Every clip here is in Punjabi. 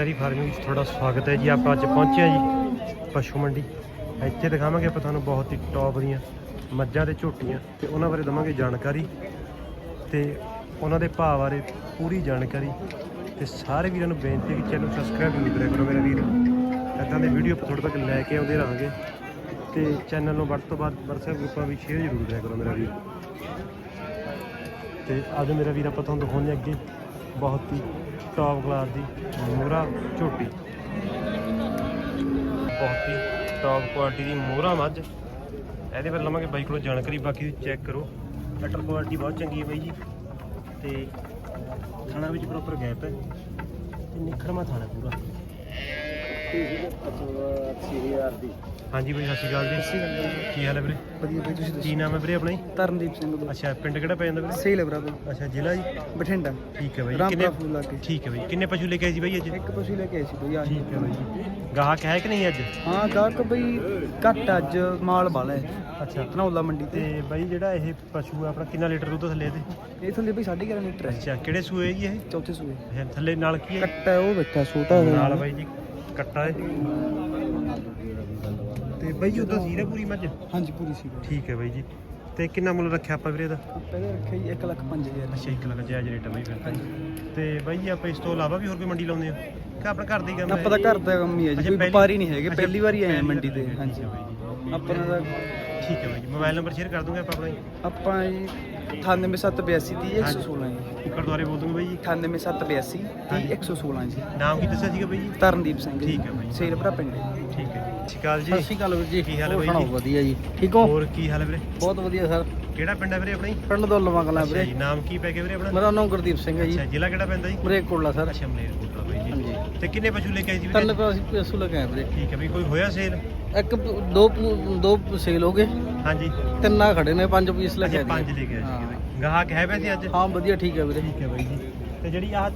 ਡੈਰੀ ਫਾਰਮਿੰਗ ਵਿੱਚ ਤੁਹਾਡਾ ਸਵਾਗਤ ਹੈ ਜੀ। ਆਪਾਂ ਅੱਜ ਪਹੁੰਚੇ ਹਾਂ ਜੀ ਪਸ਼ੂ ਮੰਡੀ। ਇੱਥੇ ਦਿਖਾਵਾਂਗੇ ਆਪਾਂ ਤੁਹਾਨੂੰ ਬਹੁਤ ਹੀ ਟੌਪ ਦੀਆਂ ਮੱਝਾਂ ਤੇ ਝੋਟੀਆਂ ਤੇ ਉਹਨਾਂ ਬਾਰੇ ਦਵਾਂਗੇ ਜਾਣਕਾਰੀ ਤੇ ਉਹਨਾਂ ਦੇ ਭਾਅ ਬਾਰੇ ਪੂਰੀ ਜਾਣਕਾਰੀ। ਤੇ ਸਾਰੇ ਵੀਰਾਂ ਨੂੰ ਬੇਨਤੀ ਹੈ ਕਿ ਚੈਨਲ ਸਬਸਕ੍ਰਾਈਬ ਜ਼ਰੂਰ ਕਰਿਆ ਕਰੋ ਮੇਰਾ ਵੀਰ। ਇੱਦਾਂ ਦੇ ਵੀਡੀਓ ਆਪਾਂ ਤੁਹਾਡੇ ਤੱਕ ਲੈ ਕੇ ਆਉਂਦੇ ਰਹਾਂਗੇ। ਤੇ ਚੈਨਲ ਨੂੰ ਵੱਧ ਤੋਂ ਵੱਧ ਵਟਸਐਪ ਗਰੁੱਪਾਂ ਵਿੱਚ ਸ਼ੇਅਰ ਜ਼ਰੂਰ ਕਰਿਆ ਕਰੋ ਮੇਰਾ ਵੀਰ। ਤੇ ਅੱਜ ਮੇਰਾ ਵੀਰ ਆਪਾਂ ਤੁਹਾਨੂੰ ਦਿਖਾਉਂਦੇ ਅੱਗੇ। ਬਹੁਤ ਹੀ ਟੌਪ ਕਲਾਸ ਦੀ ਮੋਹਰਾ ਝੋਟੀ। ਬਹੁਤ ਹੀ ਟੌਪ ਕੁਆਲਿਟੀ ਦੀ ਮੋਹਰਾ ਮੱਝ। ਇਹਦੇ ਬਾਰੇ ਲਵਾਂਗੇ ਬਾਈ ਕੋਲੋਂ ਜਾਣਕਾਰੀ, ਬਾਕੀ ਚੈੱਕ ਕਰੋ। ਕਟਰ ਕੁਆਲਿਟੀ ਬਹੁਤ ਚੰਗੀ ਹੈ ਬਾਈ ਜੀ। ਤੇ ਥਾਣਾ ਵਿੱਚ ਪ੍ਰੋਪਰ ਗੈਪ ਹੈ। ਤੇ ਨਿਖੜਮਾ ਥਾਣਾ ਪੂਰਾ। ਹਾਂਜੀ ਬਾਈ ਸਤਿ ਸ਼੍ਰੀ ਅਕਾਲ ਜੀ। ਕੀ ਹਾਲ ਹੈ ਵੀਰੇ? ਵਧੀਆ ਬਈ ਤੁਸੀਂ ਕੀ ਨਾਮ ਹੈ ਵੀਰੇ ਆਪਣਾ ਜੀ? ਤਰਨਦੀਪ ਸਿੰਘ ਬੋਲ ਅੱਛਾ ਪਿੰਡ ਕਿਹੜਾ ਪੈ ਜਾਂਦਾ ਵੀਰੇ? ਸਹੀ ਬਰਾਬਰ ਅੱਛਾ ਜ਼ਿਲ੍ਹਾ ਜੀ? ਬਠਿੰਡਾ। ਠੀਕ ਹੈ ਬਾਈ। ਰਾਮਪੁਰਾ ਕਿੰਨੇ ਫੂਲ ਠੀਕ ਹੈ ਬਾਈ। ਕਿੰਨੇ ਪਸ਼ੂ ਲੈ ਕੇ ਆਏ ਸੀ ਬਾਈ ਅੱਜ? ਇੱਕ ਪਸ਼ੂ ਲੈ ਕੇ ਆਏ ਸੀ ਬਈ ਆਹੀ। ਠੀਕ ਹੈ ਬਾਈ। ਜੀ ਗਾਹਕ ਹੈ ਕਿ ਨਹੀਂ ਅੱਜ? ਹਾਂ ਗਾਹਕ ਬਈ ਘੱਟ ਅੱਜ। ਮਾਲ ਵਾਲਾ ਹੈ। ਅੱਛਾ। ਧਨੌਲਾ ਮੰਡੀ ਤੇ। ਤੇ ਬਾਈ ਜਿਹੜਾ ਇਹ ਪਸ਼ੂ ਆ ਆਪਣਾ ਕਿੰਨਾ ਲੀਟਰ ਦੁੱਧ ਥੱਲੇ ਇਹਦੇ? ਇਹ ਥੱਲੇ ਬਈ 11.5 ਲੀਟਰ ਹੈ। ਅੱਛਾ ਕਿਹੜੇ ਸੂਏ ਜੀ ਇਹ? ਚੌਥੇ ਸੂਏ। ਥੱਲੇ ਨਾਲ ਕੀ ਹੈ? ਕੱਟਾ ਉਹ ਬੈਠਾ ਛੋਟਾ ਜਿਹਾ। ਨਾਲ ਬਾਈ ਜੀ ਕੱਟਾ ਹੈ। ਤੇ ਬਾਈ ਜੀ ਉਹਦਾ ਸੀਰਾ ਪੂਰੀ ਮੱਝ? ਹਾਂਜੀ ਪੂਰੀ ਸੀ ਠੀਕ ਹੈ ਬਾਈ ਜੀ। ਤੇ ਕਿੰਨਾ ਮੁੱਲ ਰੱਖਿਆ ਆਪਾਂ ਵੀਰੇ ਦਾ ਪਹਿਲੇ ਰੱਖਿਆ ਜੀ 1 ਲੱਖ 5000 ਅੱਛਾ 1 ਲੱਖ ਜਾਇਜ਼ ਰੇਟ ਹੈ ਬਾਈ ਫਿਰ ਤਾਂ ਜੀ। ਤੇ ਬਾਈ ਜੀ ਆਪਾਂ ਇਸ ਤੋਂ ਇਲਾਵਾ ਵੀ ਹੋਰ ਕੋਈ ਮੰਡੀ ਲਾਉਂਦੇ ਆ? ਕਿ ਆਪਣਾ ਘਰ ਦੀ ਕੰਮ ਹੈ ਆਪਾਂ ਦਾ ਘਰ ਦਾ ਕੰਮ ਹੀ ਹੈ ਜੀ ਕੋਈ ਵਪਾਰੀ ਨਹੀਂ ਹੈਗੇ ਪਹਿਲੀ ਵਾਰੀ ਆਏ ਹਾਂ ਪਹਿਲੀ ਮੰਡੀ ਤੇ ਹਾਂਜੀ। ਹੈ ਜੀ। ਆਪਣਾ ਦਾ ਠੀਕ ਹੈ ਬਾਈ ਜੀ ਮੋਬਾਈਲ ਨੰਬਰ ਸ਼ੇਅਰ ਕਰ ਦੂੰਗਾ ਆਪਾਂ ਆਪਣਾ ਜੀ। ਆਪਾਂ ਜੀ 98782 ਦੀ 116 ਜੀ ਦੁਬਾਰੇ ਬੋਲ ਦੂੰਗਾ ਬਾਈ ਜੀ। 98782 ਦੀ 116 ਜੀ ਨਾਮ ਕੀ ਦੱਸਿਆ ਸੀਗਾ ਬਾਈ ਜੀ? ਤਰਨਦੀਪ ਸਿੰਘ ਜੀ ਠੀਕ ਹੈ ਬਾਈ। ਸੇਲ ਭਰਾ ਪਿੰਡ ਹੈ। ਠੀਕ ਹੈ। ਜੀ ਸ਼੍ਰੀ ਅਕਾਲ ਜੀ। ਸਤਿ ਸ਼੍ਰੀ ਅਕਾਲ ਵੀਰ ਜੀ। ਕੀ ਹਾਲ ਹੈ ਹੋਰ ਬਾਈ ਜੀ? ਵਧੀਆ ਜੀ। ਠੀਕ ਹੋ? ਹੋਰ ਕੀ ਹਾਲ ਹੈ ਵੀਰੇ? ਬਹੁਤ ਵਧੀਆ ਸਰ। ਕਿਹੜਾ ਪਿੰਡ ਹੈ ਵੀਰੇ ਆਪਣਾ ਜੀ? ਪਿੰਡ ਤੋਂ ਲਵਾਂ ਕਲਾਂ ਅੱਛਾ ਵੀਰੇ। ਜੀ ਨਾਮ ਕੀ ਪੈ ਗਿਆ ਵੀਰੇ ਆਪਣਾ? ਮੇਰਾ ਨਾਮ ਗੁਰਦੀਪ ਸਿੰਘ ਹੈ ਜੀ। ਅੱਛਾ ਜ਼ਿਲ੍ਹਾ ਕਿਹੜਾ ਪੈਂਦਾ ਜੀ? ਬ੍ਰੇਕ ਕੋਲਾ ਸਰ। ਅੱਛਾ ਮਲੇਰਕੋਟਲਾ ਬਾਈ ਜੀ। ਹਾਂਜੀ। ਤੇ ਕਿੰਨੇ ਪਸ਼ੂ ਲੈ ਕੇ ਆਏ ਜੀ ਤਿੰਨ ਵੀਰੇ? ਪਾ ਅਸੀਂ ਪੇਸੂ ਲਗਾਏ ਵੀਰੇ। ਠੀਕ ਹੈ ਵੀ ਕੋਈ ਹੋਇਆ ਸੇਲ? ਇੱਕ ਪ- ਦੋ ਪ- ਦੋ ਸੇਲ ਹੋ ਗਏ। ਹਾਂਜੀ। ਤਿੰਨ ਖੜੇ ਨੇ ਪੰਜ ਪੀਸ ਲੈ ਕੇ ਅੱਛਾ ਆਏ ਪੰਜ ਲੈ ਕੇ ਆਏ ਹਾਂ। ਬਾਈ ਗਾਹਕ ਹੈ ਵੈਸੇ ਅੱਜ? ਹਾਂ ਵਧੀਆ ਠੀਕ ਹੈ ਵੀਰੇ। ਠੀਕ ਹੈ ਬਾਈ ਜੀ। ਤੇ ਜਿਹੜੀ ਆਹ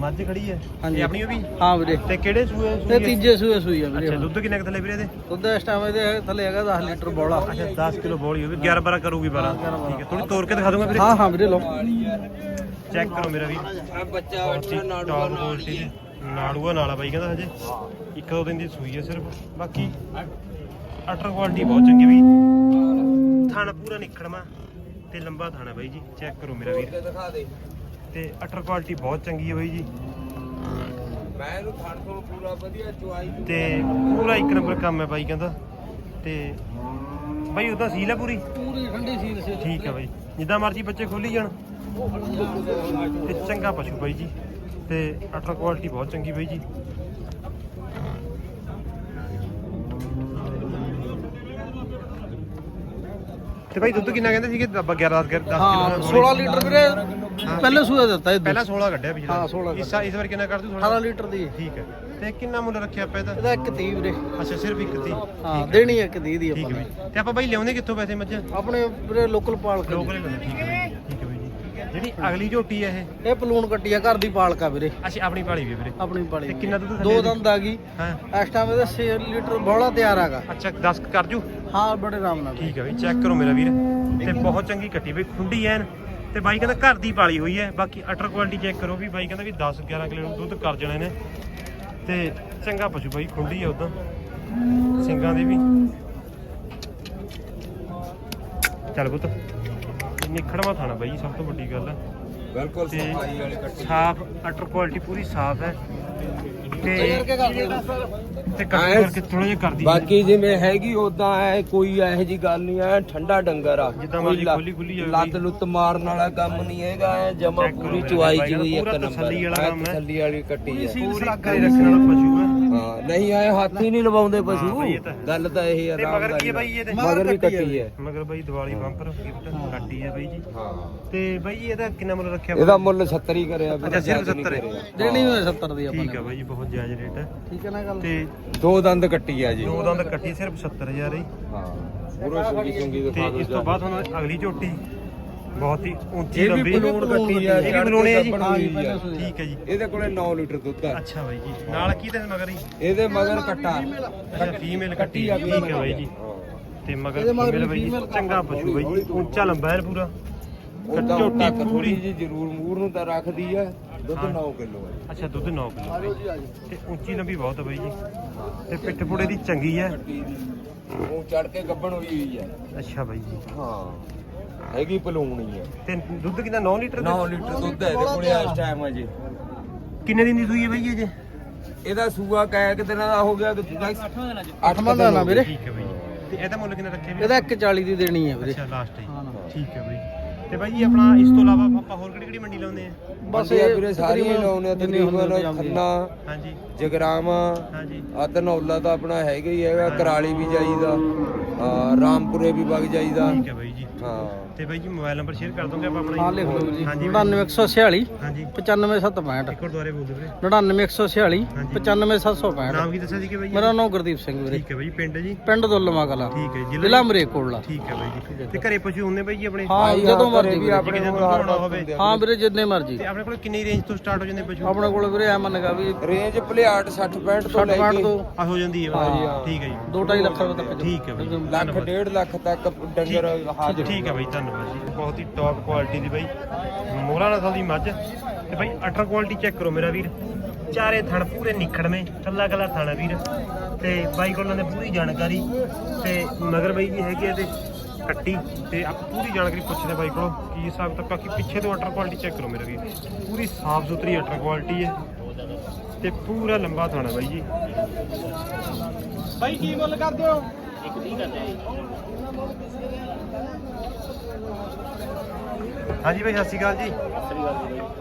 ਮੱਝ ਖੜੀ ਹੈ? ਹਾਂਜੀ। ਇਹ ਆਪਣੀ ਉਹ ਵੀ? ਹਾਂ ਵੀਰੇ। ਤੇ ਕਿਹੜੇ ਸੂਏ ਤੇ ਸੂਈ ਹੈ? ਤੀਜੇ ਸੂਏ ਸੂਈ ਆ ਅੱਛਾ ਵੀਰੇ ਦੁੱਧ ਕਿੰਨੇ ਕੁ ਥੱਲੇ ਵੀਰੇ ਦੇ ਦੁੱਧ ਇਸ ਟਾਈਮ ਇਹਦੇ ਥੱਲੇ ਹੈਗਾ 10 ਲੀਟਰ ਬੋਲਾ। ਅੱਛਾ 10 ਕਿਲੋ ਬੋਲੀ ਹੋਵੇ। 11 12 ਕਰੂਗੀ 12 ਹਾਂ, 11 ਠੀਕ ਹੈ ਥੋੜੀ ਤੋੜ ਕੇ ਦਿਖਾ ਦੂੰਗਾ ਵੀਰੇ। ਹਾਂ ਹਾਂ ਵੀਰੇ ਲਓ। ਚੈੱਕ ਕਰੋ ਮੇਰਾ ਵੀ। ਬੱਚਾ ਬੱਚਾ ਨਾੜੂਆ ਨਾੜੂਆ ਨਾਲਾ ਬਾਈ ਕਹਿੰਦਾ ਹਜੇ। ਇੱਕ ਦੋ ਦਿਨ ਦੀ ਸੂਈ ਹੈ ਸਿਰਫ। ਬਾਕੀ ਅਟਰ ਕੁਆਲਿਟੀ ਬਹੁਤ ਚੰਗੀ ਵੀ ਥਾਣਾ ਪੂਰਾ ਨਿਕੜਮਾ ਤੇ ਲੰਬਾ ਥਾਣਾ ਬਾਈ ਜੀ। ਚੈੱਕ ਕਰੋ ਮੇਰਾ ਵੀਰ ਦਿਖਾ ਦੇ। ਤੇ ਅਟਰ ਕੁਆਲਿਟੀ ਬਹੁਤ ਚੰਗੀ ਹੈ ਬਾਈ ਜੀ। ਮੈਂ ਇਹਨੂੰ ਥਣ ਤੋਂ ਪੂਰਾ ਵਧੀਆ ਚੁਆਈ ਤੇ ਪੂਰਾ ਇੱਕ ਨੰਬਰ ਕੰਮ ਹੈ ਬਾਈ ਕਹਿੰਦਾ। ਤੇ ਬਾਈ ਉਹਦਾ ਸੀਲ ਹੈ ਪੂਰੀ? ਪੂਰੀ ਠੰਡੀ ਸੀਲ ਸੀ। ਠੀਕ ਹੈ ਬਾਈ। ਜਿੱਦਾਂ ਮਰਜ਼ੀ ਬੱਚੇ ਖੋਲੀ ਜਾਣ। ਤੇ ਚੰਗਾ ਪਸ਼ੂ ਬਾਈ ਜੀ। ਤੇ ਅਟਰ ਕੁਆਲਿਟੀ ਬਹੁਤ ਚੰਗੀ ਬਾਈ ਜੀ। ਤੇ ਬਾਈ ਦੁੱਧ ਕਿੰਨਾ ਕਹਿੰਦੇ ਸੀਗੇ? ਆਪਾਂ 11 10 10 ਹਾਂ 16 ਲੀਟਰ ਵੀਰੇ। ਪਹਿਲੇ ਸੂਏ ਦਿੱਤਾ ਇਹ ਪਹਿਲਾਂ 16 ਕੱਢਿਆ ਪਿਛਲਾ ਹਾਂ, 16 ਇਸ ਇਸ ਵਾਰ ਕਿੰਨਾ ਕਰ ਦੂ 18 ਲੀਟਰ ਦੀ। ਠੀਕ ਹੈ। ਤੇ ਕਿੰਨਾ ਮੁੱਲ ਰੱਖਿਆ ਆਪਾਂ ਇਹਦਾ? ਇਹਦਾ ਇੱਕ 30 ਵੀਰੇ। ਅੱਛਾ ਸਿਰਫ ਇੱਕ ਤੀ ਹਾਂ ਦੇਣੀ ਇੱਕ 30 ਦੀ ਠੀਕ ਆਪਾਂ ਹੈ ਬਾਈ। ਤੇ ਆਪਾਂ ਬਾਈ ਲਿਆਉਂਦੇ ਕਿੱਥੋਂ ਪੈਸੇ ਮੱਝਾਂ? ਆਪਣੇ ਵੀਰੇ ਲੋਕਲ ਪਾਲ ਕੇ ਲੋਕਲ ਲੈਂਦੇ ਠੀਕ ਹੈ ਬਾਈ। ਜੀ, ਠੀਕ ਹੈ ਬਾਈ ਜੀ ਜਿਹੜੀ ਅਗਲੀ ਝੋਟੀ ਹੈ ਇਹ? ਇਹ ਪਲੂਣ ਕੱਟੀ ਆ ਘਰ ਦੀ ਪਾਲਕਾ ਵੀਰੇ। ਅੱਛਾ ਆਪਣੀ ਪਾਲੀ ਵੀ ਹੈ ਵੀਰੇ। ਆਪਣੀ ਪਾਲੀ ਤੇ ਕਿੰਨਾ ਦੁੱਧ ਥੱਲੇ ਦੋ ਦੀ? ਦੰਦ ਆ ਗਈ। ਹਾਂ। ਇਸ ਟਾਈਮ ਇਹਦਾ 6 ਲੀਟਰ ਬੋਲਾ ਤਿਆਰ ਹੈਗਾ ਅੱਛਾ 10 ਕਰ ਜੂ? ਹਾਂ ਬੜੇ ਆਰਾਮ ਨਾਲ। ਠੀਕ ਹੈ ਬਈ ਚੈੱਕ ਕਰੋ ਮੇਰਾ ਵੀਰ। ਤੇ ਬਹੁਤ ਚੰਗੀ ਕੱਟੀ ਬਈ ਖੁੰਡੀ ਐਨ। ਤੇ ਬਾਈ ਕਹਿੰਦਾ ਘਰ ਦੀ ਪਾਲੀ ਹੋਈ ਹੈ। ਬਾਕੀ ਅਟਰ ਕੁਆਲਿਟੀ ਚੈੱਕ ਕਰੋ ਵੀ ਬਾਈ ਕਹਿੰਦਾ ਵੀ 10 11 ਕਿਲੋ ਦੁੱਧ ਕਰ ਜਾਣੇ ਨੇ। ਤੇ ਚੰਗਾ ਪਸ਼ੂ ਬਾਈ ਖੁੰਡੀ ਹੈ ਉਦਾਂ। ਸਿੰਘਾਂ ਦੇ ਵੀ। ਚੱਲ ਪੁੱਤ। ਨਿਖੜਵਾ ਥਾਣਾ ਬਾਈ ਸਭ ਤੋਂ ਵੱਡੀ ਗੱਲ ਹੈ। ਬਿਲਕੁਲ ਤੇ ਸਾਫ਼ ਅਟਰ ਕੁਆਲਿਟੀ ਪੂਰੀ ਸਾਫ਼ ਹੈ। ਤੇ ਤੇ ਕੱਟ ਕਰਕੇ ਥੋੜਾ ਜਿਹਾ ਕਰਦੀ ਹੈ। ਬਾਕੀ ਜਿਵੇਂ ਹੈਗੀ ਉਦਾਂ ਐ ਕੋਈ ਇਹੋ ਜੀ ਗੱਲ ਨਹੀਂ ਐ ਠੰਡਾ ਡੰਗਰ ਆ। ਜਿੱਦਾਂ ਕੋਈ ਮਰਜ਼ੀ ਲੱਤ- ਖੁੱਲੀ- ਖੁੱਲੀ ਜਾਵੇ ਲੱਤ ਮਾਰਨ ਵਾਲਾ ਕੰਮ ਨਹੀਂ ਹੈਗਾ ਐ ਜਮਾ ਚੈੱਕ ਕਰੋ ਪੂਰੀ ਮੇਰੇ ਚੁਆਈ ਬਾਈ ਜੀ ਦਾ ਇੱਕ ਪੂਰਾ ਨੰਬਰ। ਤਸੱਲੀ ਵਾਲਾ ਐ ਕੰਮ ਹੈ। ਤਸੱਲੀ ਵਾਲੀ ਕੱਟੀ ਐ। ਪੂਰੀ ਘਰੇ ਰੱਖਣ ਵਾਲਾ ਪਸ਼ੂ ਹੈ ਹਾਂ ਨਹੀਂ ਐ ਹੱਥ ਹੀ ਨਹੀਂ ਲਵਾਉਂਦੇ ਹਾਂ ਪਸ਼ੂ। ਬਈ ਇਹ ਤਾਂ ਹੈ। ਗੱਲ ਤਾਂ ਇਹ ਆ ਤੇ ਮਗਰ ਕੀ ਹੈ ਬਾਈ ਇਹਦੇ ਮਗਰ ਵੀ ਕੱਟੀ ਐ ਮਗਰ ਬਾਈ ਦੀਵਾਲੀ ਬੰਪਰ ਗਿਫਟ ਕੱਟੀ ਹੈ ਬਾਈ ਜੀ। ਹਾਂ। ਤੇ ਬਾਈ ਜੀ ਇਹਦਾ ਕਿੰਨਾ ਮੁੱਲ ਰੱਖਿਆ ਇਹਦਾ ਮੁੱਲ 70 ਹੀ ਕਰਿਆ ਅੱਛਾ, ਸਿਰਫ ਜ਼ਿਆਦਾ ਨਹੀਂ 70 ਕਰਿਆ। ਦੇਣੀ ਹੋਏ 70 ਦੀ ਆਪਾਂ ਠੀਕ ਹੈ ਬਾਈ ਜੀ ਬਹੁਤ ਜਾਇਜ਼ ਰੇਟ ਹੈ। ਠੀਕ ਹੈ ਨਾ ਗੱਲ? ਤੇ ਦੋ ਦੰਦ ਕੱਟੀ ਆ ਜੀ। ਦੋ ਦੰਦ ਕੱਟੀ ਸਿਰਫ 70000 ਹੀ। ਹਾਂ। ਪੂਰਾ ਸੁੰਗੀ ਸੁੰਗੀ ਤੇ ਦਿਖਾ ਇਸ ਦਿਓ ਤੋਂ ਬਾਅਦ ਹੁਣ ਅਗਲੀ ਝੋਟੀ। ਬਹੁਤ ਹੀ ਉੱਚੀ ਇਹ ਵੀ ਲੰਬੀ ਬਲੂਨ ਕੱਟੀ ਆ ਇਹ ਵੀ ਬਲੂਨ ਹੈ ਜੀ? ਜੀ, ਆ। ਠੀਕ ਹੈ ਜੀ। ਇਹਦੇ ਕੋਲੇ 9 ਲੀਟਰ ਦੁੱਧ ਆ। ਅੱਛਾ ਬਾਈ ਜੀ ਨਾਲ ਕੀ ਤੇ ਮਗਰ ਹੀ ਇਹਦੇ ਮਗਰ ਕੱਟਾ। ਅੱਛਾ ਫੀਮੇਲ ਕੱਟੀ ਆ। ਠੀਕ ਹੈ ਬਾਈ ਜੀ। ਤੇ ਮਗਰ ਫੀਮੇਲ ਬਾਈ ਜੀ ਚੰਗਾ ਪਸ਼ੂ ਬਾਈ ਜੀ। ਉੱਚਾ ਲੰਬਾ ਹੈ ਪੂਰਾ। ਉਹਦਾ ਝੋਟੀ ਪੂਰੀ। ਥੋੜੀ ਜੀ ਜ਼ਰੂਰ ਮੂਰ ਨੂੰ ਤਾਂ ਰੱਖਦੀ ਆ। ਦੁੱਧ ਹਾਂ। 9 ਕਿਲੋ ਹੈ ਅੱਛਾ ਦੁੱਧ 9 ਕਿਲੋ ਤੇ ਉੱਚੀ ਲੰਬੀ ਬਹੁਤ ਹੈ ਬਾਈ ਜੀ। ਤੇ ਪਿੱਠ ਪੁੜੇ ਦੀ ਚੰਗੀ ਹੈ ਉਹ ਚੜ ਕੇ ਗੱਬਣ ਹੋਈ ਹੋਈ ਹੈ ਅੱਛਾ ਬਾਈ ਜੀ। ਹਾਂ। ਹੈਗੀ ਪਲੂਣੀ ਹੈ ਤੇ ਦੁੱਧ ਕਿੰਨਾ 9 ਲੀਟਰ 9 ਲੀਟਰ ਦੁੱਧ ਹੈ ਇਹਦੇ ਕੋਲੇ ਇਸ ਟਾਈਮ ਅਜੇ ਕਿੰਨੇ ਦਿਨ ਦੀ ਸੂਈ ਹੈ ਬਾਈ ਇਹ ਜੇ? ਇਹਦਾ ਸੂਆ ਕੈ ਕਿ ਦਿਨਾਂ ਦਾ ਹੋ ਗਿਆ ਕਿ ਅੱਠਵਾਂ ਦਾ ਨਾ ਵੀਰੇ। ਠੀਕ ਹੈ ਬਾਈ। ਤੇ ਇਹਦਾ ਮੁੱਲ ਕਿੰਨਾ ਰੱਖਿਆ ਵੀ ਇਹਦਾ 140 ਦੀ ਦੇਣੀ ਹੈ ਵੀਰੇ। ਅੱਛਾ ਲਾਸਟ ਹੈ ਹਾਂ। ਠੀਕ ਹੈ ਬਾਈ। ਤੇ ਬਾਈ ਜੀ ਆਪਣਾ ਇਸ ਤੋਂ ਇਲਾਵਾ ਆਪਾਂ ਹੋਰ ਕਿਹੜੀ ਕਿਹੜੀ ਮੰਡੀ ਲਾਉਂਦੇ ਆ? ਬਸ ਇਹ ਵੀਰੇ ਸਾਰੀਆਂ ਹੀ ਤਕਰੀਬਨ। ਖੰਨਾ ਹਾਂਜੀ। ਜਗਰਾਮਾ ਹਾਂਜੀ। ਆ ਧਨੌਲਾ ਤਾਂ ਆਪਣਾ ਹੈਗਾ ਹੀ ਹੈਗਾ ਕਰਾਲੀ ਵੀ ਜਾਈਦਾ ਆ ਰਾਮਪੁਰੇ ਵੀ ਵਗ ਜਾਈਦਾ। ਠੀਕ ਹੈ ਬਾਈ ਜੀ। ਹਾਂ। ਤੇ ਬਾਈ ਜੀ ਮੋਬਾਈਲ ਨੰਬਰ ਸ਼ੇਅਰ ਕਰ ਦੋਗੇ ਆਪਾਂ ਆਪਣਾ ਹਾਂ ਲਿਖ ਲਓ ਜੀ। ਹਾਂਜੀ। 99146 ਹਾਂਜੀ। 95765 ਇੱਕ ਹੋਰ ਦੁਆਰੇ ਬੋਲ ਦਿਓ ਵੀਰੇ। 99146 ਹਾਂਜੀ। 95765 ਨਾਮ ਕੀ ਦੱਸਿਆ ਸੀ ਕਿ ਬਾਈ? ਮੇਰਾ ਨਾਮ ਗੁਰਦੀਪ ਸਿੰਘ ਵੀਰੇ। ਠੀਕ ਹੈ ਬਾਈ ਪਿੰਡ ਜੀ? ਪਿੰਡ ਦੁੱਲਮਾ ਕਲਾ ਠੀਕ ਹੈ ਜ਼ਿਲ੍ਹਾ ਮਰੇਕੋਟਲਾ। ਠੀਕ ਹੈ ਬਾਈ ਜੀ। ਤੇ ਘਰੇ ਪਸ਼ੂ ਹੁੰਦੇ ਬਾਈ ਜੀ ਆਪਣੇ? ਹਾਂ ਆਈ ਜਦੋਂ ਮਰਜ਼ੀ ਵੀ। ਆਪਣੇ ਹੋਣਾ ਹੋਵੇ। ਹਾਂ ਵੀਰੇ ਜਿੰਨੇ ਮਰਜ਼ੀ। ਆਪਣੇ ਕੋਲ ਕਿੰਨੀ ਰੇਂਜ ਤੋਂ ਸਟਾਰਟ ਹੋ ਜਾਂਦੇ ਪਸ਼ੂ? ਆਪਣੇ ਕੋਲ ਵੀਰੇ ਐ ਮੰਨ ਗਾ ਵੀ ਰੇਂਜ ਭਲਿਆਟ 60 65 ਤੋਂ 60 ਲੈ ਪਾਟ ਕੇ। ਤੋਂ ਆ ਹੋ ਜਾਂਦੀ ਹੈ ਹਾਂਜੀ, ਹਾਂ। ਠੀਕ ਹੈ ਜੀ। 2.5 ਲੱਖ ਰੁਪਏ ਤੱਕ ਠੀਕ ਹੈ ਬਾਈ। ਲੱਖ ਡੇਢ ਲੱਖ ਤੱਕ ਡੰਗਰ ਹਾਜ਼ਰ ਠੀਕ ਹੈ ਬਾਈ ਧੰਨਵਾਦ ਜੀ। ਬਹੁਤ ਹੀ ਟੌਪ ਕੁਆਲਿਟੀ ਦੀ ਬਾਈ। ਮੋਹਰਾ ਨਸਲ ਦੀ ਮੱਝ। ਤੇ ਬਾਈ ਅਟਰ ਕੁਆਲਿਟੀ ਚੈੱਕ ਕਰੋ ਮੇਰਾ ਵੀਰ। ਚਾਰੇ ਥਣ ਪੂਰੇ ਨਿਖੜਵੇਂ। ਕੱਲਾ ਕੱਲਾ ਥਣ ਹੈ ਵੀਰ। ਤੇ ਬਾਈ ਕੋਲ ਨੇ ਪੂਰੀ ਜਾਣਕਾਰੀ। ਤੇ ਮਗਰ ਬਾਈ ਜੀ ਹੈਗੇ ਇਹਦੇ ਕੱਟੀ ਤੇ ਆਪਾਂ ਪੂਰੀ ਜਾਣਕਾਰੀ ਪੁੱਛਦੇ ਬਾਈ ਕੋਲੋਂ ਕੀ ਹਿਸਾਬ ਤਾਂ ਬਾਕੀ ਪਿੱਛੇ ਤੋਂ ਅਟਰ ਕੁਆਲਿਟੀ ਚੈੱਕ ਕਰੋ ਮੇਰਾ ਵੀਰ। ਪੂਰੀ ਸਾਫ਼ ਸੁਥਰੀ ਅਟਰ ਕੁਆਲਿਟੀ ਹੈ ਤੇ ਪੂਰਾ ਲੰਬਾ ਥਣ ਬਾਈ ਜੀ। ਬਾਈ ਕੀ ਮੁੱਲ ਕਰਦੇ ਹੋ? ਹਾਂਜੀ ਬਾਈ ਸਤਿ ਸ਼੍ਰੀ ਅਕਾਲ ਜੀ।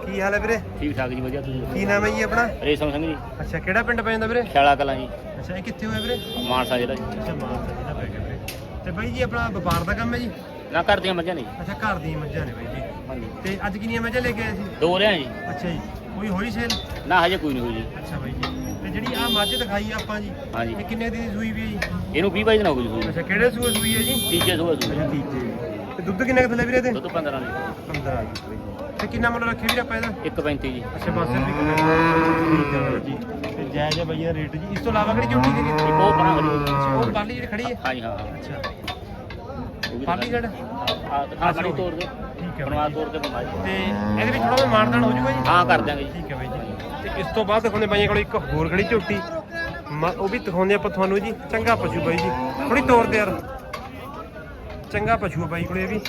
ਕੀ ਹਾਲ ਹੈ ਵੀਰੇ? ਠੀਕ ਠਾਕ ਜੀ ਵਧੀਆ ਤੁਸੀਂ ਕੀ ਨਾਮ ਹੈ ਜੀ ਆਪਣਾ? ਰੇਸ਼ਮ ਸਿੰਘ ਜੀ। ਅੱਛਾ ਕਿਹੜਾ ਪਿੰਡ ਪੈ ਜਾਂਦਾ ਵੀਰੇ? ਖਿਆਲਾ ਕਲਾਂ ਜੀ। ਅੱਛਾ ਇਹ ਕਿੱਥੇ ਹੋਇਆ ਵੀਰੇ? ਮਾਨਸਾ ਜਿਹੜਾ ਜੀ। ਅੱਛਾ ਮਾਨਸਾ ਜ਼ਿਲ੍ਹਾ ਪੈ ਗਿਆ ਤੇ ਬਾਈ ਜੀ ਆਪਣਾ ਵਪਾਰ ਦਾ ਕੰਮ ਹੈ ਜੀ? ਨਾ ਘਰ ਦੀਆਂ ਮੱਝਾਂ ਨੇ ਜੀ। ਅੱਛਾ ਘਰ ਦੀਆਂ ਮੱਝਾਂ ਨੇ ਬਾਈ ਜੀ। ਹਾਂਜੀ। ਤੇ ਅੱਜ ਕਿੰਨੀਆਂ ਮੱਝਾਂ ਲੈ ਕੇ ਆਏ ਸੀ? ਦੋ ਰਿਆਂ ਜੀ। ਅੱਛਾ ਜੀ ਕੋਈ ਹੋਈ ਸੇਲ ਨਾ ਹਜੇ ਕੋਈ ਨਹੀਂ ਹੋਈ ਜੀ। ਅੱਛਾ ਬਾਈ ਜੀ ਤੇ ਜਿਹੜੀ ਆ ਮੱਝ ਦਿਖਾਈ ਆਪਾਂ ਜੀ ਹਾਂਜੀ। ਇਹ ਕਿੰਨੇ ਦਿਨ ਦੀ ਸੂਈ ਵੀ ਹੈ ਜੀ? ਇਹਨੂੰ 20 ਬਾਈ ਦਿਨ ਹੋ ਗਏ ਜੀ ਸੂਈ। ਅੱਛਾ ਕਿਹੜੇ ਸੂਏ ਸੂਈ ਹੈ ਜੀ? ਤੀਜੇ ਸੂਆ ਸੂਈ। ਅੱਛਾ ਹੈ ਤੇ ਦੁੱਧ ਕਿੰਨਾ ਕੁ ਥੱਲੇ ਵੀਰੇ ਇਹਦੇ? ਦੁੱਧ 15 ਨੇ 15 ਜੀ। ਤੇ ਕਿੰਨਾ ਮੁੱਲ ਰੱਖੇ ਵੀਰੇ ਆਪਾਂ ਇਹਦਾ? 1.35 ਜੀ। ਅੱਛਾ ਬਸ ਠੀਕ ਹੈ ਜੀ। ਤੇ ਜਾਇਜ਼ ਹੈ ਬਾਈ ਦਾ ਰੇਟ ਜੀ। ਇਸ ਤੋਂ ਇਲਾਵਾ ਕਿਹੜੀ ਝੋਟੀ ਦੀ ਇੱਕ ਉਹ। ਅੱਛਾ ਉਹ ਪਾਲੀ ਜਿਹੜੀ ਖੜੀ ਹੈ? ਹਾਂਜੀ ਹਾਂ ਹਾਂ। ਅੱਛਾ। ਪਾਲੀ ਜੜ ਹਾਂ ਬੜੀ ਤੋੜ ਦੇ ਠੀਕ ਹੈ ਬਣਵਾ ਤੋੜ ਕੇ ਬਣਵਾ ਤੇ ਇਹਦੇ ਵਿੱਚ ਥੋੜਾ ਜਿਹਾ ਮਾਨਦਾਨ ਹੋ ਜਾਊਗਾ ਜੀ? ਹਾਂ ਕਰ ਦਿਆਂਗੇ ਜੀ। ਠੀਕ ਹੈ ਬਾਈ ਜੀ। ਤੇ ਇਸ ਤੋਂ ਬਾਅਦ ਦਿਖਾਉਂਦੇ ਬਾਈਆਂ ਕੋਲ ਇੱਕ ਹੋਰ ਖੜੀ ਝੋਟੀ ਮ- ਉਹ ਵੀ ਦਿਖਾਉਂਦੇ ਆਪਾਂ ਤੁਹਾਨੂੰ ਜੀ। ਚੰਗਾ ਪਸ਼ੂ ਬਾਈ ਜੀ। ਥੋੜੀ ਤੋਰ ਤੇ ਯਾਰ। ਚੰਗਾ ਪਸ਼ੂ ਆ ਬਾਈ ਕੋਲੇ ਇਹ ਵੀ।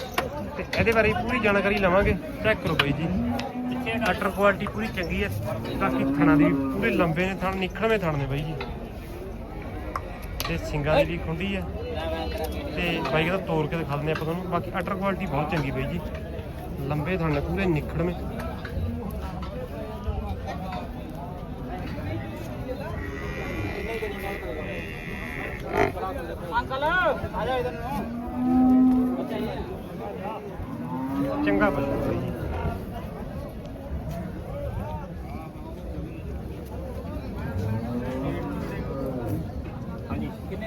ਤੇ ਇਹਦੇ ਬਾਰੇ ਪੂਰੀ ਜਾਣਕਾਰੀ ਲਵਾਂਗੇ। ਚੈੱਕ ਕਰੋ ਬਾਈ ਜੀ। ਅਟਰ ਕੁਆਲਿਟੀ ਪੂਰੀ ਚੰਗੀ ਹੈ। ਬਾਕੀ ਥਣਾ ਦੀ ਵੀ ਲੰਬੇ ਨੇ ਥਣ ਨਿਖੜਵੇਂ ਥਣ ਨੇ ਬਾਈ ਜੀ। ਤੇ ਸਿੰਗਾਂ ਦੀ ਵੀ ਖੁੰਡੀ ਹੈ ਤੇ ਬਾਈ ਕਹਿੰਦਾ ਤੋੜ ਕੇ ਦਿਖਾ ਦਿੰਦੇ ਆਪਾਂ ਤੁਹਾਨੂੰ। ਬਾਕੀ ਅਟਰ ਕੁਆਲਿਟੀ ਬਹੁਤ ਚੰਗੀ ਬਾਈ ਜੀ। ਲੰਬੇ ਥਣ ਨੇ ਪੂਰੇ ਨਿਖੜਵੇਂ। ਚੰਗਾ ਪਸ਼ੂ ਹੈ ਬਾਈ ਜੀ।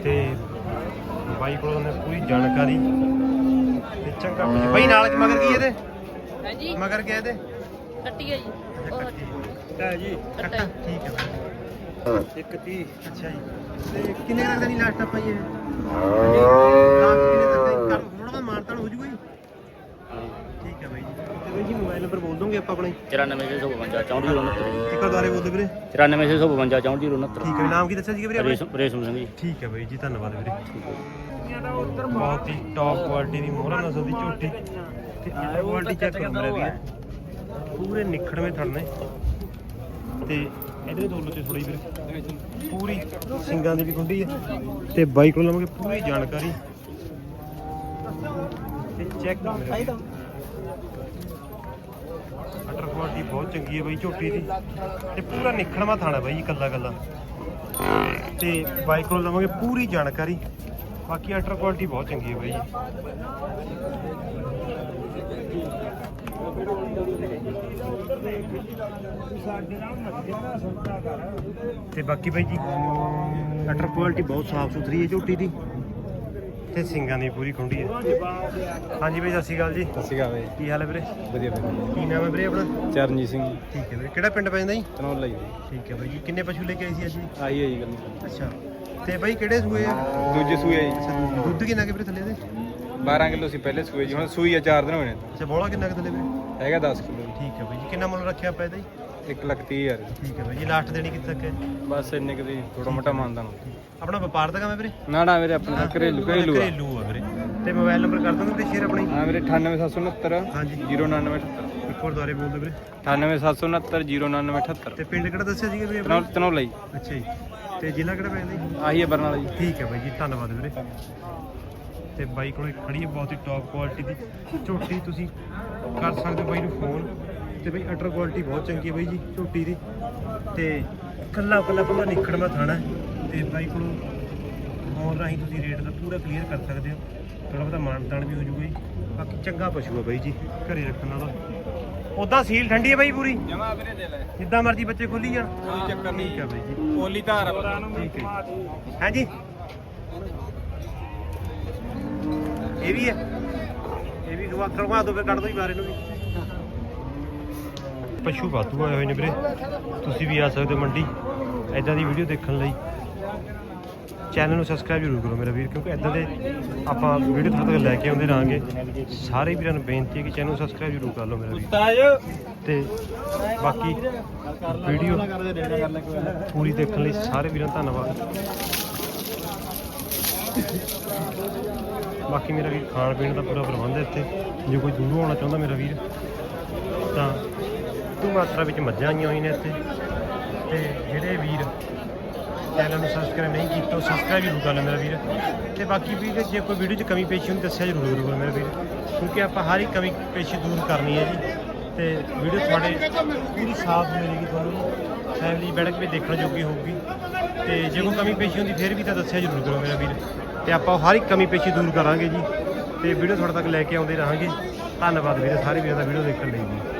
ਤੇ ਬਾਈ ਕੋਲੋਂ ਨੇ ਪੂਰੀ ਜਾਣਕਾਰੀ ਤੇ ਚੰਗਾ ਪਸ਼ੂ ਬਾਈ ਨਾਲ ਮਗਰ ਕੀ ਇਹਦੇ? ਹੈ ਜੀ ਮਗਰ ਕੀ ਇਹਦੇ? ਕੱਟੀ ਹੈ ਜੀ। ਕੱਟੀ ਹੈ ਜੀ। ਕੱਟਾ ਠੀਕ ਹੈ ਬਾਈ। ਇੱਕ 30 ਅੱਛਾ ਜੀ। ਤੇ ਕਿੰਨੇ ਤੱਕ ਦਾ ਨਹੀਂ ਲਾਸਟ ਆਪਾਂ ਜੀ ਇਹ ਲਾਸਟ ਕਿੰਨੇ ਤੱਕ ਦਾ ਕਰ ਥੋੜਾ ਦਾ ਮਾਨਤਾਨ ਹੋ ਜੂਗਾ ਜੀ ਠੀਕ ਹੈ ਬਾਈ ਜੀ ਤੇ ਬਾਈ ਜੀ ਮੋਬਾਈਲ ਨੰਬਰ ਬੋਲ ਦੋਗੇ ਆਪਾਂ ਆਪਣਾ? 94652 6469 ਇੱਕ ਵਾਰ ਦੁਬਾਰੇ ਬੋਲ ਦਿਓ ਵੀਰੇ। 94652 6469 ਠੀਕ ਹੈ ਨਾਮ ਕੀ ਦੱਸਿਆ ਸੀ ਵੀਰੇ ਆਪਣਾ? ਰੇਸ਼ਮ ਰੇਸ਼ਮ ਸਿੰਘ ਜੀ। ਠੀਕ ਹੈ ਬਾਈ ਜੀ ਧੰਨਵਾਦ ਵੀਰੇ। ਬਹੁਤ ਹੀ ਟੌਪ ਕੁਆਲਿਟੀ ਦੀ ਮੋਹਰਾ ਨਸਲ ਦੀ ਝੋਟੀ। ਤੇ ਆਹ ਕੁਆਲਿਟੀ ਚੈੱਕ ਕਰੋ ਮੇਰੇ ਵੀਰ। ਪੂਰੇ ਨਿਖੜਵੇਂ ਥੜਨੇ ਤੇ ਇਹਦੇ ਦੋਲੋ ਤੇ ਥੋੜੀ ਵੀਰੇ। ਪੂਰੀ ਸਿੰਗਾਂ ਦੀ ਵੀ ਗੁੰਡੀ ਹੈ। ਤੇ ਬਾਈ ਕੋਲ ਲਵਾਂਗੇ ਪੂਰੀ ਜਾਣਕਾਰੀ। ਤੇ ਚੈੱਕ ਕਰੋ ਮੇਰੇ। ਅਟਰ ਕੁਆਲਿਟੀ ਬਹੁਤ ਚੰਗੀ ਹੈ ਬਾਈ ਝੋਟੀ ਦੀ। ਤੇ ਪੂਰਾ ਨਿਖੜਵਾ ਥਾਣਾ ਬਾਈ ਕੱਲਾ ਕੱਲਾ ਤੇ ਬਾਈਕ ਕੋਲ ਲਵਾਂਗੇ ਪੂਰੀ ਜਾਣਕਾਰੀ। ਬਾਕੀ ਅਟਰ ਕੁਆਲਿਟੀ ਬਹੁਤ ਚੰਗੀ ਹੈ ਬਾਈ ਤੇ ਬਾਕੀ ਬਾਈ ਜੀ ਅਟਰ ਕੁਆਲਿਟੀ ਬਹੁਤ ਸਾਫ਼ ਸੁਥਰੀ ਹੈ ਝੋਟੀ ਦੀ। ਤੇ ਸਿੰਗਾਂ ਦੀ ਪੂਰੀ ਖੁੰਡੀ ਹੈ। ਹਾਂਜੀ ਬਾਈ ਸਤਿ ਸ਼੍ਰੀ ਅਕਾਲ ਜੀ। ਸਤਿ ਸ਼੍ਰੀ ਅਕਾਲ ਬਾਈ। ਕੀ ਹਾਲ ਹੈ ਵੀਰੇ? ਵਧੀਆ ਵਧੀਆ। ਕੀ ਨਾਮ ਹੈ ਵੀਰੇ ਆਪਣਾ? ਚਰਨਜੀਤ ਸਿੰਘ। ਠੀਕ ਹੈ ਵੀਰੇ। ਕਿਹੜਾ ਪਿੰਡ ਪੈ ਜਾਂਦਾ ਜੀ? ਤਨੌਲਾ ਹੀ ਠੀਕ ਹੈ ਬਾਈ ਜੀ। ਕਿੰਨੇ ਪਸ਼ੂ ਲੈ ਕੇ ਆਏ ਸੀ ਅਸੀਂ ਆਈ ਹੈ ਜੀ ਗੱਲ। ਅੱਛਾ। ਤੇ ਬਾਈ ਕਿਹੜੇ ਸੂਏ ਆ? ਦੂਜੇ ਸੂਏ ਆ ਅੱਛਾ, ਦੁੱਧ ਕਿੰਨਾ ਕਿ ਵੀਰੇ ਥੱਲੇ ਦੇ? ਜੀ 12 ਕਿਲੋ ਸੀ ਪਹਿਲੇ ਸੂਏ ਜੀ। ਹੁਣ ਸੂਈ ਆ 4 ਦਿਨ ਹੋਏ ਨੇ। ਅੱਛਾ ਬੋਲਾ ਕਿੰਨਾ ਕਿ ਥੱਲੇ ਵੀਰੇ? ਹੈਗਾ 10 ਕਿਲੋ ਠੀਕ ਹੈ ਬਾਈ ਜੀ। ਕਿੰਨਾ ਮੁੱਲ ਰੱਖਿਆ ਆਪਾਂ ਇਹਦਾ ਜੀ? 1 ਲੱਖ 30 ਹਜ਼ਾਰ। ਠੀਕ ਹੈ ਬਾਈ ਜੀ। ਲਾਸਟ ਦੇਣੀ ਕਿੱਥੇ ਤੱਕ ਹੈ? ਬਸ ਇੰਨੇ ਕੁ ਥੋੜਾ ਮੋਟਾ ਮੰਨਦਾ ਨੂੰ ਆਪਣਾ ਵਪਾਰ ਦਾ ਕੰਮ ਹੈ ਵੀਰੇ? ਨਾ ਨਾ ਵੀਰੇ ਆਪਣਾ ਘਰੇਲੂ ਘਰੇਲੂ ਆ। ਘਰੇਲੂ ਆ ਵੀਰੇ। ਤੇ ਮੋਬਾਈਲ ਨੰਬਰ ਕਰ ਦੋਗੇ ਵੀਰੇ ਸ਼ੇਅਰ ਆਪਣਾ? ਹੀ? ਵੀਰੇ 98769 ਹਾਂਜੀ। 0978 ਇੱਕ ਹੋਰ ਦੁਆਰੇ ਬੋਲ ਦਿਓ ਵੀਰੇ। 98769 0978 ਤੇ ਪਿੰਡ ਕਿਹੜਾ ਦੱਸਿਆ ਸੀਗਾ ਵੀਰੇ ਤਨੌ ਤਨੌਲਾ ਜੀ ਅੱਛਾ ਜੀ। ਤੇ ਜ਼ਿਲ੍ਹਾ ਕਿਹੜਾ ਪੈਂਦਾ ਜੀ? ਆਹੀ ਹੈ ਬਰਨਾਲਾ ਜੀ। ਠੀਕ ਹੈ ਬਾਈ ਜੀ ਧੰਨਵਾਦ ਵੀਰੇ। ਤੇ ਬਾਈ ਕੋਲ ਖੜੀ ਹੈ ਬਹੁਤ ਹੀ ਟੌਪ ਕੁਆਲਿਟੀ ਦੀ। ਝੋਟੀ ਤੁਸੀਂ ਕਰ ਸਕਦੇ ਹੋ ਬਾਈ ਨੂੰ ਫੋਨ ਤੇ ਬਾਈ ਅਟਰ ਕੁਆਲਿਟੀ ਬਹੁਤ ਚੰਗੀ ਹੈ ਬਾਈ ਜੀ ਝੋਟੀ ਦੀ। ਤੇ ਕੱਲਾ ਕੱਲਾ ਪੂਰਾ ਨਿਖੜਵਾ ਥਾਣਾ ਹੈ। ਤੇ ਬਾਈ ਕੋਲ ਫੋਨ ਰਾਹੀਂ ਤੁਸੀਂ ਰੇਟ ਦਾ ਪੂਰਾ ਕਲੀਅਰ ਕਰ ਸਕਦੇ ਹੋ। ਥੋੜਾ ਬਹੁਤਾ ਮਾਨਤਾਨ ਵੀ ਹੋ ਜੂਗਾ ਜੀ। ਬਾਕੀ ਚੰਗਾ ਪਸ਼ੂ ਹੈ ਬਾਈ ਜੀ ਘਰੇ ਰੱਖਣ ਵਾਲਾ। ਉਦਾਂ ਸੀਲ ਠੰਡੀ ਹੈ ਬਾਈ ਪੂਰੀ? ਜਮਾ ਵੀਰੇ ਦੇ ਲੈ। ਜਿੱਦਾਂ ਮਰਜ਼ੀ ਬੱਚੇ ਖੋਲੀ ਜਾਣ। ਕੋਈ ਚੱਕਰ ਨਹੀਂ। ਠੀਕ ਹੈ ਬਾਈ ਜੀ। ਓਲੀ ਧਾਰ ਠੀਕ ਹੈ ਹਾਂਜੀ ਇਹ ਵੀ ਹੈ। ਇਹ ਵੀ ਦੁਆ ਕਰਵਾ ਦੋ ਫਿਰ ਕੱਢ ਦੋ ਹੀ ਬਾਰੇ ਨੂੰ ਵੀ। ਪਸ਼ੂ ਵਾਧੂ ਆਏ ਹੋਏ ਨੇ ਵੀਰੇ। ਤੁਸੀਂ ਵੀ ਆ ਸਕਦੇ ਹੋ ਮੰਡੀ। ਐਦਾਂ ਦੀ ਵੀਡੀਓ ਦੇਖਣ ਲਈ। ਚੈਨਲ ਨੂੰ ਸਬਸਕ੍ਰਾਈਬ ਜ਼ਰੂਰ ਕਰੋ ਮੇਰਾ ਵੀਰ ਕਿਉਂਕਿ ਐਦਾਂ ਦੇ ਆਪਾਂ ਵੀਡੀਓ ਤੁਹਾਡੇ ਤੱਕ ਲੈ ਕੇ ਆਉਂਦੇ ਰਹਾਂਗੇ। ਸਾਰੇ ਵੀਰਾਂ ਨੂੰ ਬੇਨਤੀ ਹੈ ਕਿ ਚੈਨਲ ਨੂੰ ਸਬਸਕ੍ਰਾਈਬ ਜ਼ਰੂਰ ਕਰ ਲਓ ਮੇਰਾ ਵੀਰ। ਤੇ ਬਾਕੀ ਵੀਡੀਓ ਪੂਰੀ ਦੇਖਣ ਲਈ ਸਾਰੇ ਵੀਰਾਂ ਦਾ ਧੰਨਵਾਦ। ਬਾਕੀ ਮੇਰਾ ਵੀਰ ਖਾਣ ਪੀਣ ਦਾ ਪੂਰਾ ਪ੍ਰਬੰਧ ਹੈ ਇੱਥੇ। ਜੇ ਕੋਈ ਦੂਰੋਂ ਆਉਣਾ ਚਾਹੁੰਦਾ ਮੇਰਾ ਵੀਰ ਤਾਂ ਤੂੰ ਮਾਤਰਾ ਵਿੱਚ ਮੱਝਾਂ ਆਈਆਂ ਹੋਈਆਂ ਨੇ ਇੱਥੇ। ਤੇ ਜਿਹੜੇ ਵੀਰ ਚੈਨਲ ਨੂੰ ਸਬਸਕ੍ਰਾਈਬ ਨਹੀਂ ਕੀਤਾ ਉਹ ਸਬਸਕ੍ਰਾਈਬ ਜ਼ਰੂਰ ਕਰ ਲਓ ਮੇਰਾ ਵੀਰ। ਤੇ ਬਾਕੀ ਵੀ ਜੇ ਕੋਈ ਵੀਡੀਓ 'ਚ ਕਮੀ ਪੇਸ਼ੀ ਹੁੰਦੀ, ਦੱਸਿਆ ਜ਼ਰੂਰ ਕਰੋ ਮੇਰਾ ਵੀਰ। ਕਿਉਂਕਿ ਆਪਾਂ ਹਰ ਇੱਕ ਕਮੀ ਪੇਸ਼ੀ ਦੂਰ ਕਰਨੀ ਹੈ ਜੀ। ਤੇ ਵੀਡੀਓ ਤੁਹਾਡੇ ਪੂਰੀ ਸਾਫ਼ ਮਿਲੇਗੀ ਤੁਹਾਨੂੰ। ਫੈਮਿਲੀ ਬੈਠ ਕੇ ਵੀ ਦੇਖਣ ਜੋਗੀ ਹੋਊਗੀ। ਤੇ ਜੇ ਕੋਈ ਕਮੀ ਪੇਸ਼ੀ ਹੁੰਦੀ, ਫਿਰ ਵੀ ਤਾਂ ਦੱਸਿਆ ਜ਼ਰੂਰ ਕਰੋ ਮੇਰਾ ਵੀਰ। ਤੇ ਆਪਾਂ ਹਰ ਇੱਕ ਕਮੀ ਪੇਸ਼ੀ ਦੂਰ ਕਰਾਂਗੇ ਜੀ। ਤੇ ਵੀਡੀਓ ਤੁਹਾਡੇ ਤੱਕ ਲੈ ਕੇ ਆਉਂਦੇ ਰਹਾਂਗੇ। ਧੰਨਵਾਦ ਵੀਰੇ, ਸਾਰੇ ਵੀਰਾਂ ਦਾ ਵੀਡੀਓ ਦੇਖਣ ਲਈ ਜੀ।